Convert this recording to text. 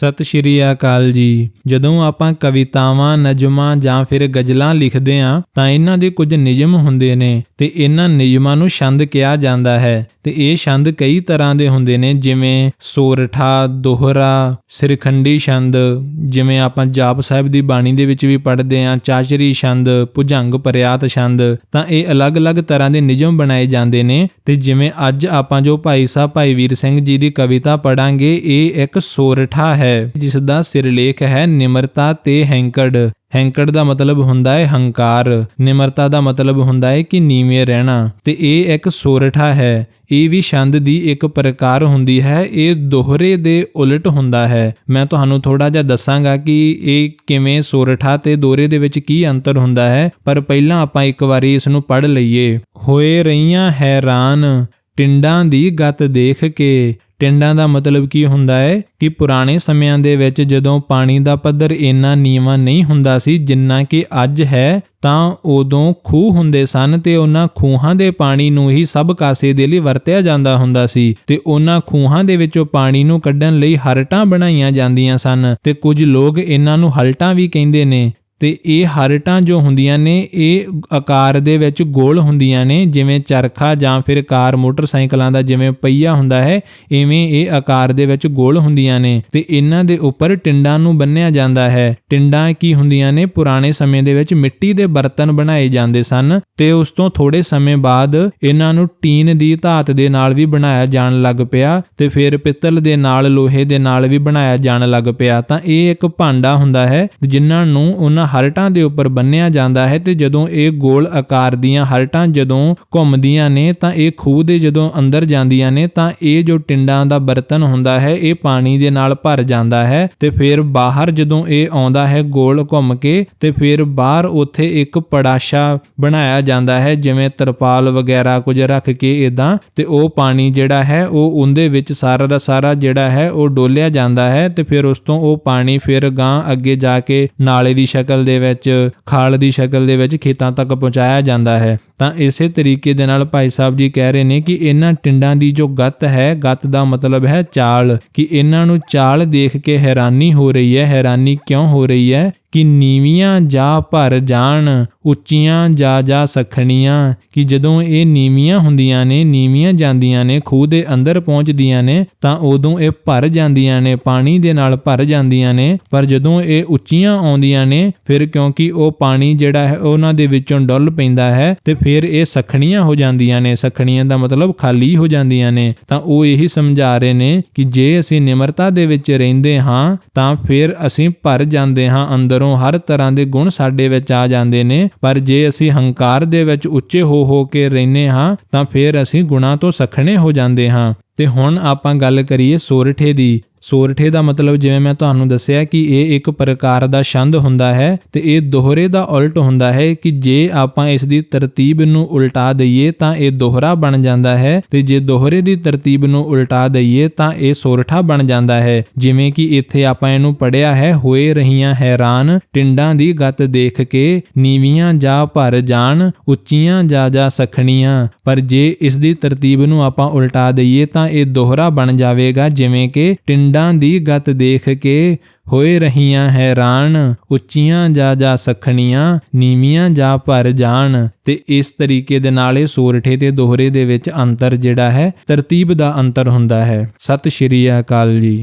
ਸਤਿ ਸ਼੍ਰੀ ਅਕਾਲ ਜੀ। ਜਦੋਂ ਆਪਾਂ ਕਵਿਤਾਵਾਂ, ਨਜ਼ਮਾਂ ਜਾਂ ਫਿਰ ਗਜ਼ਲਾਂ ਲਿਖਦੇ ਆਂ ਤਾਂ ਇਹਨਾਂ ਦੇ ਕੁਝ ਨਿਯਮ ਹੁੰਦੇ ਨੇ ਤੇ ਇਹਨਾਂ ਨਿਯਮਾਂ ਨੂੰ ਛੰਦ ਕਿਹਾ ਜਾਂਦਾ ਹੈ। ਤੇ ਇਹ ਛੰਦ ਕਈ ਤਰ੍ਹਾਂ ਦੇ ਹੁੰਦੇ ਨੇ, ਜਿਵੇਂ ਸੋਰਠਾ, ਦੋਹਰਾ, ਸਿਰਖੰਡੀ ਛੰਦ, ਜਿਵੇਂ ਆਪਾਂ ਜਾਪ ਸਾਹਿਬ ਦੀ ਬਾਣੀ ਦੇ ਵਿੱਚ ਵੀ ਪੜ੍ਹਦੇ ਆਂ ਚਾਚਰੀ ਛੰਦ, ਭੁਜੰਗ ਪਰਿਆਤ ਛੰਦ, ਤਾਂ ਇਹ ਅਲੱਗ-ਅਲੱਗ ਤਰ੍ਹਾਂ ਦੇ ਨਿਯਮ ਬਣਾਏ ਜਾਂਦੇ ਨੇ। ਤੇ ਜਿਵੇਂ ਅੱਜ ਆਪਾਂ ਜੋ ਭਾਈ ਸਾਹਿਬ, ਭਾਈ ਵੀਰ ਸਿੰਘ ਜੀ ਦੀ ਕਵਿਤਾ ਪੜਾਂਗੇ ਇਹ ਇੱਕ ਸੋਰਠਾ ਹੈ, ਜਿਸ ਦਾ ਸਿਰਲੇਖ ਹੈ, ਨਿਮਰਤਾ ਤੇ ਹੈਂਕੜ। ਹੈਂਕੜ ਦਾ ਮਤਲਬ ਹੁੰਦਾ ਹੈ ਹੰਕਾਰ, ਨਿਮਰਤਾ ਦਾ ਮਤਲਬ ਹੁੰਦਾ ਹੈ ਕਿ ਨੀਵੇਂ ਰਹਿਣਾ। ਤੇ ਇਹ ਇੱਕ ਸੋਰਠਾ ਹੈ। ਇਹ ਵੀ ਛੰਦ ਦੀ ਇੱਕ ਪ੍ਰਕਾਰ ਹੁੰਦੀ ਹੈ। ਇਹ ਦੋਹਰੇ ਦੇ ਉਲਟ ਹੁੰਦਾ ਹੈ। ਮੈਂ ਤੁਹਾਨੂੰ ਥੋੜਾ ਜਿਹਾ ਦੱਸਾਂਗਾ ਕਿ ਇਹ ਕਿਵੇਂ ਸੋਰਠਾ ਤੇ ਦੋਹਰੇ ਦੇ ਵਿੱਚ ਕੀ ਅੰਤਰ ਹੁੰਦਾ ਹੈ, ਪਰ ਪਹਿਲਾਂ ਆਪਾਂ ਇੱਕ ਵਾਰੀ ਇਸ ਨੂੰ ਪੜ੍ਹ ਲਈਏ। ਹੋਏ ਰਹੀਆਂ ਹੈਰਾਨ, ਟਿੰਡਾਂ ਦੀ ਗਤ ਦੇਖ ਕੇ ਟਿੰਡਾਂ ਦਾ ਮਤਲਬ ਕੀ ਹੁੰਦਾ ਹੈ ਕਿ ਪੁਰਾਣੇ ਸਮਿਆਂ ਦੇ ਵਿੱਚ ਜਦੋਂ ਪਾਣੀ ਦਾ ਪੱਧਰ ਇੰਨਾ ਨੀਵਾਂ ਨਹੀਂ ਹੁੰਦਾ ਸੀ, ਜਿੰਨਾ ਕਿ ਅੱਜ ਹੈ, ਤਾਂ ਉਦੋਂ ਖੂਹ ਹੁੰਦੇ ਸਨ ਤੇ ਉਹਨਾਂ ਖੂਹਾਂ ਦੇ ਪਾਣੀ ਨੂੰ ਹੀ ਸਭ ਕਾਸੇ ਦੇ ਲਈ ਵਰਤਿਆ ਜਾਂਦਾ ਹੁੰਦਾ ਸੀ ਤੇ ਉਹਨਾਂ ਖੂਹਾਂ ਦੇ ਵਿੱਚੋਂ ਪਾਣੀ ਨੂੰ ਕੱਢਣ ਲਈ ਹਰਟਾਂ ਬਣਾਈਆਂ ਜਾਂਦੀਆਂ ਸਨ ਤੇ ਕੁਝ ਲੋਕ ਇਹਨਾਂ ਨੂੰ ਹਲਟਾਂ ਵੀ ਕਹਿੰਦੇ ਨੇ। ਤੇ ਇਹ ਹਰਟਾਂ ਜੋ ਹੁੰਦੀਆਂ ਨੇ, ਇਹ ਆਕਾਰ ਦੇ ਵਿੱਚ ਗੋਲ ਹੁੰਦੀਆਂ ਨੇ, ਜਿਵੇਂ ਚਰਖਾ ਜਾਂ ਫਿਰ ਕਾਰ ਮੋਟਰਸਾਈਕਲਾਂ ਦਾ ਜਿਵੇਂ ਪਹੀਆ ਹੁੰਦਾ ਹੈ, ਐਵੇਂ ਇਹ ਆਕਾਰ ਦੇ ਵਿੱਚ ਗੋਲ ਹੁੰਦੀਆਂ ਨੇ। ਤੇ ਇਹਨਾਂ ਦੇ ਉੱਪਰ ਟਿੰਡਾਂ ਨੂੰ ਬੰਨਿਆ ਜਾਂਦਾ ਹੈ। ਟਿੰਡਾਂ ਕੀ ਹੁੰਦੀਆਂ ਨੇ? ਪੁਰਾਣੇ ਸਮੇਂ ਦੇ ਵਿੱਚ ਮਿੱਟੀ ਦੇ ਬਰਤਨ ਬਣਾਏ ਜਾਂਦੇ ਸਨ ਤੇ ਉਸ ਤੋਂ ਥੋੜੇ ਸਮੇਂ ਬਾਅਦ ਇਹਨਾਂ ਨੂੰ ਟੀਨ ਦੀ ਧਾਤ ਦੇ ਨਾਲ ਵੀ ਬਣਾਇਆ ਜਾਣ ਲੱਗ ਪਿਆ ਤੇ ਫਿਰ ਪਿੱਤਲ ਦੇ ਨਾਲ, ਲੋਹੇ ਦੇ ਨਾਲ ਵੀ ਬਣਾਇਆ ਜਾਣ ਲੱਗ ਪਿਆ। ਤਾਂ ਇਹ ਇੱਕ ਭਾਂਡਾ ਹੁੰਦਾ ਹੈ, ਜਿਨ੍ਹਾਂ ਨੂੰ ਉਹਨਾਂ ਹਰਟਾਂ ਦੇ ਉੱਪਰ ਬੰਨਿਆ ਜਾਂਦਾ ਹੈ ਤੇ ਜਦੋਂ ਇਹ ਗੋਲ ਆਕਾਰ ਦੀਆਂ ਹਰਟਾਂ ਜਦੋਂ ਘੁੰਮਦੀਆਂ ਨੇ ਤਾਂ ਇਹ ਖੂਹ ਦੇ ਜਦੋਂ ਅੰਦਰ ਜਾਂਦੀਆਂ ਨੇ ਤਾਂ ਇਹ ਜੋ ਟਿੰਡਾਂ ਦਾ ਬਰਤਨ ਹੁੰਦਾ ਹੈ, ਇਹ ਪਾਣੀ ਦੇ ਨਾਲ ਭਰ ਜਾਂਦਾ ਹੈ ਤੇ ਫਿਰ ਬਾਹਰ ਜਦੋਂ ਇਹ ਆਉਂਦਾ ਹੈ ਗੋਲ ਘੁੰਮ ਕੇ ਤੇ ਫਿਰ ਬਾਹਰ ਉੱਥੇ ਇੱਕ ਪੜਾਸ਼ਾ ਬਣਾਇਆ ਜਾਂਦਾ ਹੈ, ਜਿਵੇਂ ਤਰਪਾਲ ਵਗੈਰਾ ਕੁਝ ਰੱਖ ਕੇ ਇਦਾਂ ਤੇ ਉਹ ਪਾਣੀ ਜਿਹੜਾ ਹੈ ਉਹ ਉਹਦੇ ਵਿੱਚ ਸਾਰਾ ਦਾ ਸਾਰਾ ਜਿਹੜਾ ਹੈ ਉਹ ਡੋਲਿਆ ਜਾਂਦਾ ਹੈ ਤੇ ਫਿਰ ਉਸ ਤੋਂ ਉਹ ਪਾਣੀ ਫਿਰ ਗਾਂ ਅੱਗੇ ਜਾ ਕੇ ਨਾਲੇ ਦੀ ਸ਼ਕਲ ਦੇ ਵਿੱਚ ਖਾਲ ਦੀ ਸ਼ਕਲ ਦੇ ਵਿੱਚ ਖੇਤਾਂ ਤੱਕ ਪਹੁੰਚਾਇਆ ਜਾਂਦਾ ਹੈ। ਤਾਂ ਇਸੇ ਤਰੀਕੇ ਦੇ ਨਾਲ ਭਾਈ ਸਾਹਿਬ ਜੀ ਕਹਿ ਰਹੇ ਨੇ ਕਿ ਇਹਨਾਂ ਟਿੰਡਾਂ ਦੀ ਜੋ ਗੱਤ ਹੈ, ਗੱਤ ਦਾ ਮਤਲਬ ਹੈ ਚਾਲ, ਕਿ ਇਹਨਾਂ ਨੂੰ ਚਾਲ ਦੇਖ ਕੇ ਹੈਰਾਨੀ ਹੋ ਰਹੀ ਹੈ। ਹੈਰਾਨੀ ਕਿਉਂ ਹੋ ਰਹੀ ਹੈ? ਕਿ ਨੀਵੀਆਂ ਜਾ ਭਰ ਜਾਣ, ਉੱਚੀਆਂ ਜਾ ਜਾ ਸਖਣੀਆਂ, ਕਿ ਜਦੋਂ ਇਹ ਨੀਵੀਆਂ ਹੁੰਦੀਆਂ ਨੇ, ਨੀਵੀਆਂ ਜਾਂਦੀਆਂ ਨੇ, ਖੂਹ ਦੇ ਅੰਦਰ ਪਹੁੰਚਦੀਆਂ ਨੇ, ਤਾਂ ਉਦੋਂ ਇਹ ਭਰ ਜਾਂਦੀਆਂ ਨੇ, ਪਾਣੀ ਦੇ ਨਾਲ ਭਰ ਜਾਂਦੀਆਂ ਨੇ। ਪਰ ਜਦੋਂ ਇਹ ਉੱਚੀਆਂ ਆਉਂਦੀਆਂ ਨੇ, ਫਿਰ ਕਿਉਂਕਿ ਉਹ ਪਾਣੀ ਜਿਹੜਾ ਹੈ, ਉਹਨਾਂ ਦੇ ਵਿੱਚੋਂ ਡੁੱਲ ਪੈਂਦਾ ਹੈ ਤੇ ਫਿਰ ਇਹ ਸਖਣੀਆਂ ਹੋ ਜਾਂਦੀਆਂ ਨੇ। ਸਖਣੀਆਂ ਦਾ ਮਤਲਬ ਖਾਲੀ ਹੋ ਜਾਂਦੀਆਂ ਨੇ। ਤਾਂ ਉਹ ਇਹੀ ਸਮਝਾ ਰਹੇ ਨੇ ਕਿ ਜੇ ਅਸੀਂ ਨਿਮਰਤਾ ਦੇ ਵਿੱਚ ਰਹਿੰਦੇ ਹਾਂ, ਤਾਂ ਫਿਰ ਅਸੀਂ ਭਰ ਜਾਂਦੇ ਹਾਂ, ਅੰਦਰੋਂ ਹਰ ਤਰ੍ਹਾਂ ਦੇ ਗੁਣ ਸਾਡੇ ਵਿੱਚ ਆ ਜਾਂਦੇ ਨੇ। ਪਰ ਜੇ ਅਸੀਂ ਹੰਕਾਰ ਦੇ ਵਿੱਚ ਉੱਚੇ ਹੋ ਹੋ ਕੇ ਰਹਿੰਦੇ ਹਾਂ, ਤਾਂ ਫਿਰ ਅਸੀਂ ਗੁਣਾ ਤੋਂ ਸਖਣੇ ਹੋ ਜਾਂਦੇ ਹਾਂ। ਤੇ ਹੁਣ ਆਪਾਂ ਗੱਲ ਕਰੀਏ ਸੋਰਠੇ ਦੀ। ਸੋਰਠੇ ਦਾ ਮਤਲਬ ਜਿਵੇਂ ਮੈਂ ਤੁਹਾਨੂੰ ਦੱਸਿਆ ਕਿ ਇਹ ਇੱਕ ਪ੍ਰਕਾਰ ਦਾ ਛੰਦ ਹੁੰਦਾ ਹੈ ਤੇ ਇਹ ਦੋਹਰੇ ਦਾ ਉਲਟ ਹੁੰਦਾ ਹੈ ਕਿ ਜੇ ਆਪਾਂ ਇਸ ਦੀ ਤਰਤੀਬ ਨੂੰ ਉਲਟਾ ਦਈਏ ਤਾਂ ਇਹ ਦੋਹਰਾ ਬਣ ਜਾਂਦਾ ਹੈ ਤੇ ਜੇ ਦੋਹਰੇ ਦੀ ਤਰਤੀਬ ਨੂੰ ਉਲਟਾ ਦਈਏ ਤਾਂ ਇਹ ਸੋਰਠਾ ਬਣ ਜਾਂਦਾ ਹੈ। ਜਿਵੇਂ ਕਿ ਇੱਥੇ ਆਪਾਂ ਇਹਨੂੰ ਪੜਿਆ ਹੈ, ਹੋਏ ਰਹੀਆਂ ਹੈਰਾਨ, ਟਿੰਡਾਂ ਦੀ ਗਤ ਦੇਖ ਕੇ ਨੀਵੀਆਂ ਜਾ ਭਰ ਜਾਣ, ਉੱਚੀਆਂ ਜਾ ਜਾ ਸਖਣੀਆਂ। ਪਰ ਜੇ ਇਸ ਦੀ ਤਰਤੀਬ ਨੂੰ ਆਪਾਂ ਉਲਟਾ ਦਈਏ ਤਾਂ ਇਹ ਦੋਹਰਾ ਬਣ ਜਾਵੇਗਾ, ਜਿਵੇਂ ਕਿ ਟਿੰਡ ਦੀ ਗਤ ਦੇਖ ਕੇ ਹੋਏ ਰਹੀਆਂ ਹੈਰਾਨ, ਉੱਚੀਆਂ ਜਾ ਜਾ ਸਖਣੀਆਂ, ਨੀਵੀਆਂ ਜਾ ਭਰ ਜਾਣ ਤੇ ਇਸ ਤਰੀਕੇ ਦੇ ਨਾਲ ਇਹ ਸੋਰਠੇ ਤੇ ਦੋਹਰੇ ਦੇ ਵਿੱਚ ਅੰਤਰ ਜਿਹੜਾ ਹੈ, ਤਰਤੀਬ ਦਾ ਅੰਤਰ ਹੁੰਦਾ ਹੈ। ਸਤਿ ਸ਼੍ਰੀ ਅਕਾਲ ਜੀ।